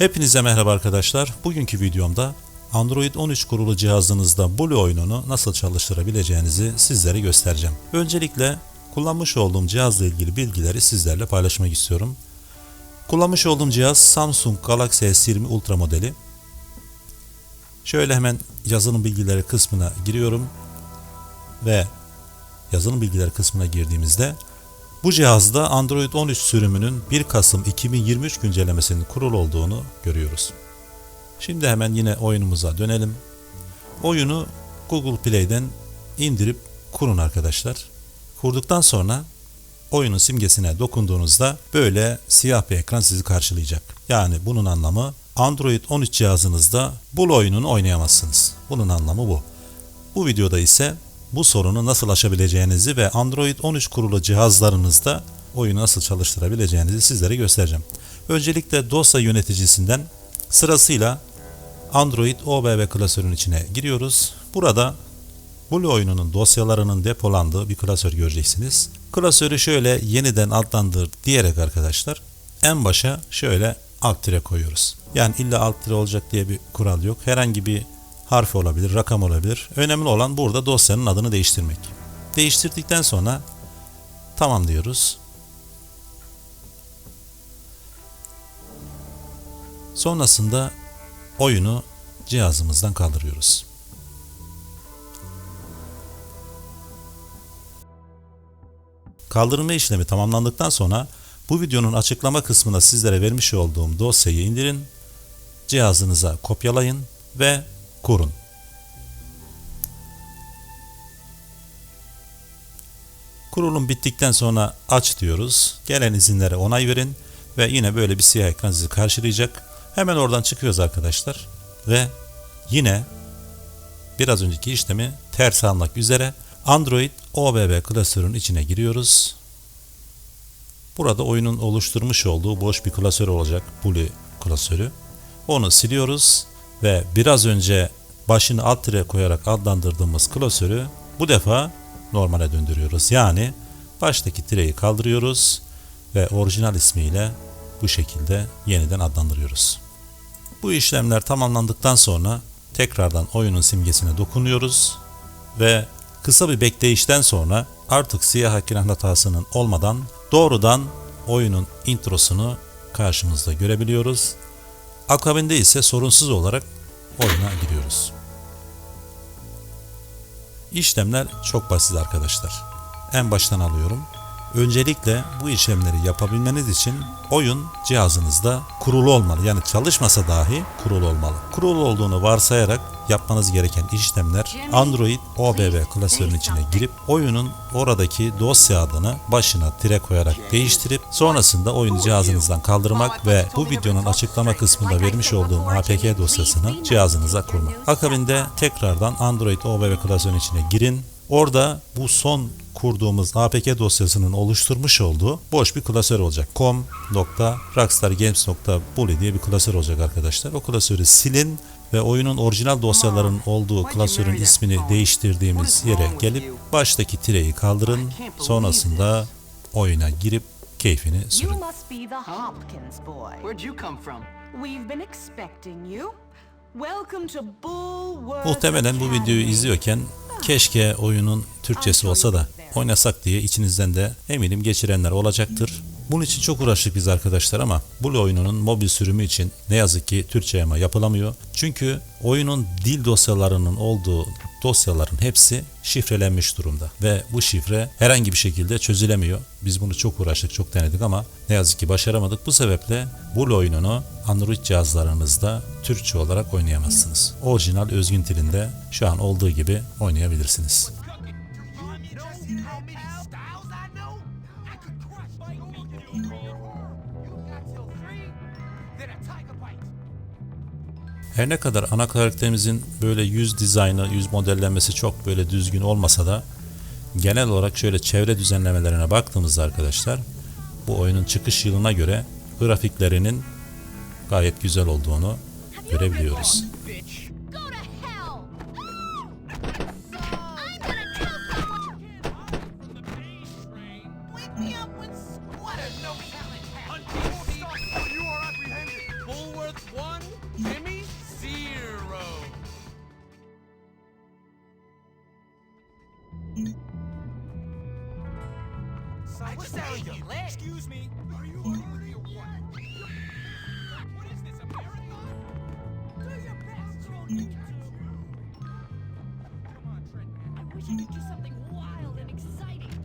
Hepinize merhaba arkadaşlar. Bugünkü videomda Android 13 kurulu cihazınızda Blue oyununu nasıl çalıştırabileceğinizi sizlere göstereceğim. Öncelikle kullanmış olduğum cihazla ilgili bilgileri sizlerle paylaşmak istiyorum. Kullanmış olduğum cihaz Samsung Galaxy S20 Ultra modeli. Şöyle hemen yazılım bilgileri kısmına giriyorum ve yazılım bilgileri kısmına girdiğimizde bu cihazda Android 13 sürümünün 1 Kasım 2023 güncellemesinin kurulu olduğunu görüyoruz. Şimdi hemen yine oyunumuza dönelim. Oyunu Google Play'den indirip kurun arkadaşlar. Kurduktan sonra oyunun simgesine dokunduğunuzda böyle siyah bir ekran sizi karşılayacak. Yani bunun anlamı Android 13 cihazınızda bu oyununu oynayamazsınız. Bunun anlamı bu. Bu videoda ise bu sorunu nasıl aşabileceğinizi ve Android 13 kurulu cihazlarınızda oyunu nasıl çalıştırabileceğinizi sizlere göstereceğim. Öncelikle dosya yöneticisinden sırasıyla Android OBB klasörün içine giriyoruz. Burada Blue oyununun dosyalarının depolandığı bir klasör göreceksiniz. Klasörü şöyle yeniden adlandır diyerek arkadaşlar en başa şöyle alt tire koyuyoruz. Yani illa alt tire olacak diye bir kural yok. Herhangi bir harf olabilir, rakam olabilir. Önemli olan burada dosyanın adını değiştirmek. Değiştirdikten sonra tamam diyoruz. Sonrasında oyunu cihazımızdan kaldırıyoruz. Kaldırma işlemi tamamlandıktan sonra bu videonun açıklama kısmında sizlere vermiş olduğum dosyayı indirin, cihazınıza kopyalayın ve kurun. Kurulum bittikten sonra aç diyoruz. Gelen izinlere onay verin ve yine böyle bir siyah ekran sizi karşılayacak. Hemen oradan çıkıyoruz arkadaşlar ve yine biraz önceki işlemi ters almak üzere Android OBB klasörün içine giriyoruz. Burada oyunun oluşturmuş olduğu boş bir klasör olacak. Blue klasörü. Onu siliyoruz ve biraz önce başını alt tire koyarak adlandırdığımız klasörü bu defa normale döndürüyoruz. Yani baştaki tireyi kaldırıyoruz ve orijinal ismiyle bu şekilde yeniden adlandırıyoruz. Bu işlemler tamamlandıktan sonra tekrardan oyunun simgesine dokunuyoruz ve kısa bir bekleyişten sonra artık siyah ekran hatasının olmadan doğrudan oyunun introsunu karşımızda görebiliyoruz. Akabinde ise sorunsuz olarak oyuna giriyoruz. İşlemler çok basit arkadaşlar. En baştan alıyorum. Öncelikle bu işlemleri yapabilmeniz için oyun cihazınızda kurulu olmalı. Yani çalışmasa dahi kurulu olmalı. Kurulu olduğunu varsayarak yapmanız gereken işlemler Android OBB klasörünün içine girip oyunun oradaki dosya adını başına tire koyarak değiştirip sonrasında oyunu cihazınızdan kaldırmak ve bu videonun açıklama kısmında vermiş olduğum APK dosyasını cihazınıza kurmak. Akabinde tekrardan Android OBB klasörünün içine girin. Orada bu son kurduğumuz APK dosyasının oluşturmuş olduğu boş bir klasör olacak. com.rockstargames.bully diye bir klasör olacak arkadaşlar. O klasörü silin ve oyunun orijinal dosyaların olduğu klasörün ismini değiştirdiğimiz yere gelip baştaki tireyi kaldırın. Sonrasında oyuna girip keyfini sürün. Muhtemelen bu videoyu izliyorken keşke oyunun Türkçesi olsa da oynasak diye içinizden de eminim geçirenler olacaktır. Bunun için çok uğraştık biz arkadaşlar ama bu oyununun mobil sürümü için ne yazık ki Türkçe yama yapılamıyor. Çünkü oyunun dil dosyalarının olduğu dosyaların hepsi şifrelenmiş durumda ve bu şifre herhangi bir şekilde çözülemiyor. Biz bunu çok uğraştık, çok denedik ama ne yazık ki başaramadık. Bu sebeple bu oyununu Android cihazlarınızda Türkçe olarak oynayamazsınız. Orijinal özgün dilinde şu an olduğu gibi oynayabilirsiniz. Her ne kadar ana karakterimizin böyle yüz dizaynı, yüz modellenmesi çok böyle düzgün olmasa da genel olarak şöyle çevre düzenlemelerine baktığımızda arkadaşlar bu oyunun çıkış yılına göre grafiklerinin gayet güzel olduğunu görebiliyoruz. Son. What's that on your leg? Excuse me. Are you already what? What is this, a marathon? Do your best, Come on, Trent. I wish I could do something wild and exciting.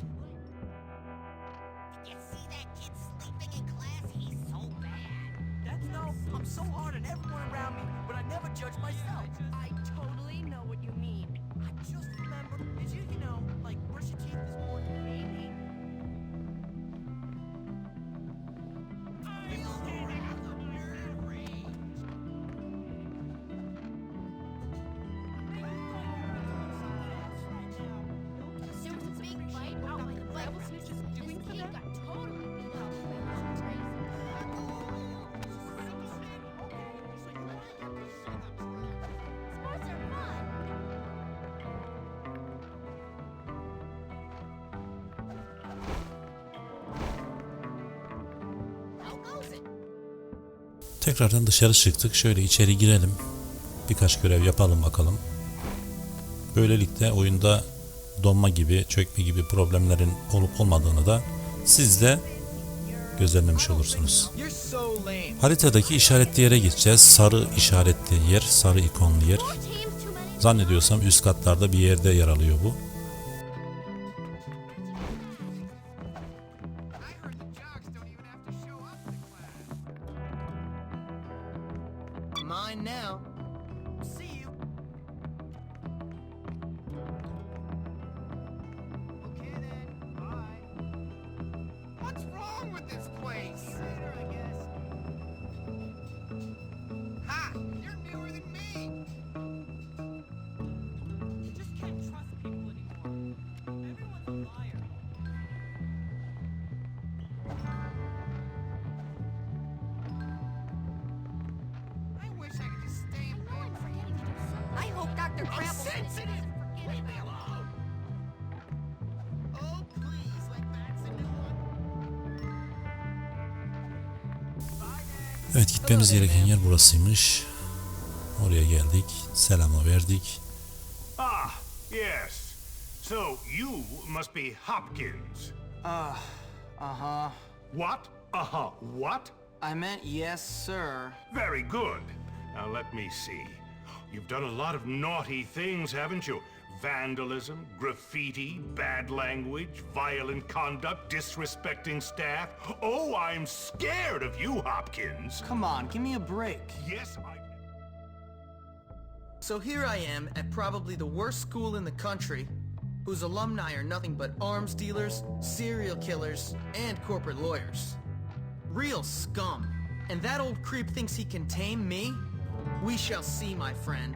Did you see that kid sleeping in class? He's so bad. That's no. I'm so hard on everyone around me, but I never judge myself. I totally know what you mean. I just remember. Did you, you know, like brush your teeth this morning? Maybe. Tekrardan dışarı çıktık. Şöyle içeri girelim. Birkaç görev yapalım bakalım. Böylelikle oyunda donma gibi, çökme gibi problemlerin olup olmadığını da siz de gözlemlemiş olursunuz. Haritadaki işaretli yere gideceğiz. Sarı işaretli yer, sarı ikonlu yer. Zannediyorsam üst katlarda bir yerde yer alıyor bu. I heard Evet gitmemiz gereken yer burasıymış. Oraya geldik. Selamı verdik. Ah, yes. So you must be Hopkins. Uh, uh-huh. What? Uh huh. What? I meant yes, sir. Very good. Now let me see. You've done a lot of naughty things, haven't you? Vandalism, graffiti, bad language, violent conduct, disrespecting staff. Oh, I'm scared of you, Hopkins. Come on, give me a break. Yes, I. So here I am at probably the worst school in the country, whose alumni are nothing but arms dealers, serial killers, and corporate lawyers. Real scum. And that old creep thinks he can tame me? We shall see, my friend.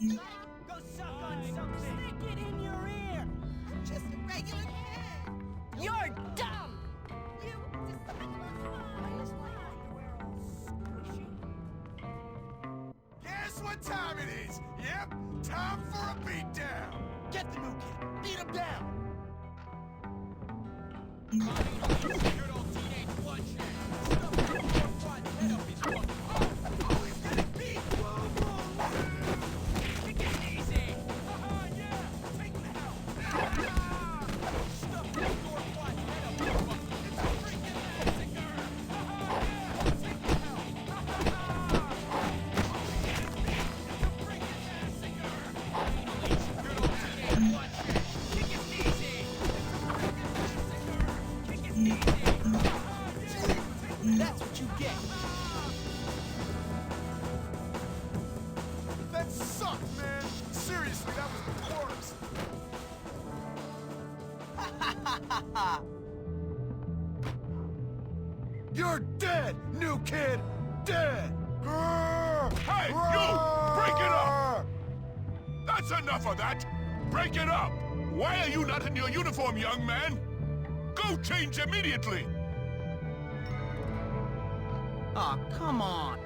Go suck on something. Stick it in your ear. I'm Just a regular kid. You're dumb! You Guess what time it is? Yep, time for a beatdown. Get the new kid. Beat him down. You're dead, new kid. Dead. Hey, you! Break it up! That's enough of that! Break it up! Why are you not in your uniform, young man? Go change immediately! Aw, come on.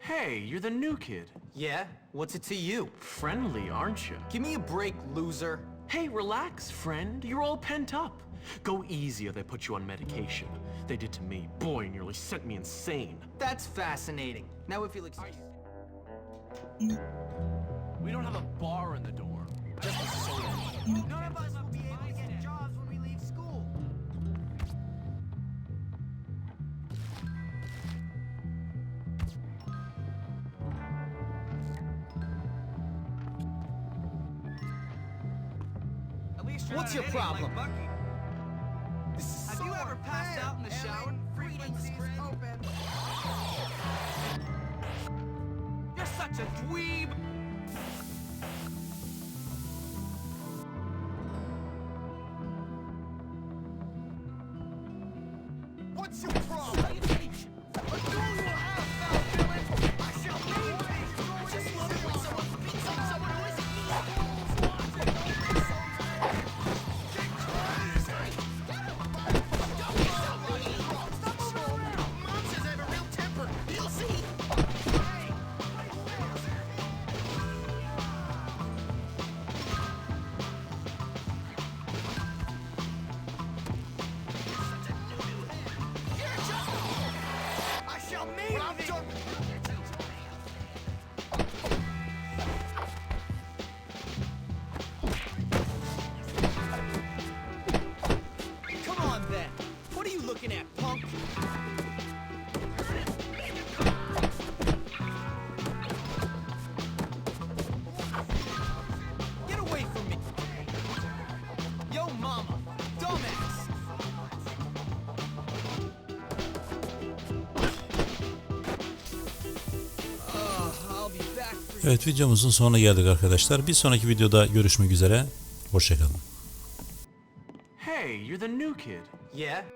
Hey, you're the new kid. Yeah? What's it to you? Friendly, aren't you? Give me a break, loser. Hey, relax, friend. You're all pent up. Go easy or they put you on medication. They did to me. Boy, nearly sent me insane. That's fascinating. Now if you'll excuse... We don't have a bar in the dorm. Just a soda. None of us What's your problem? This is Have so you ever passed out in the shower? Frequencies open. You're such a dweeb. Well, Evet videomuzun sonuna geldik arkadaşlar. Bir sonraki videoda görüşmek üzere. Hoşçakalın. Hey, you're the new kid. Yeah?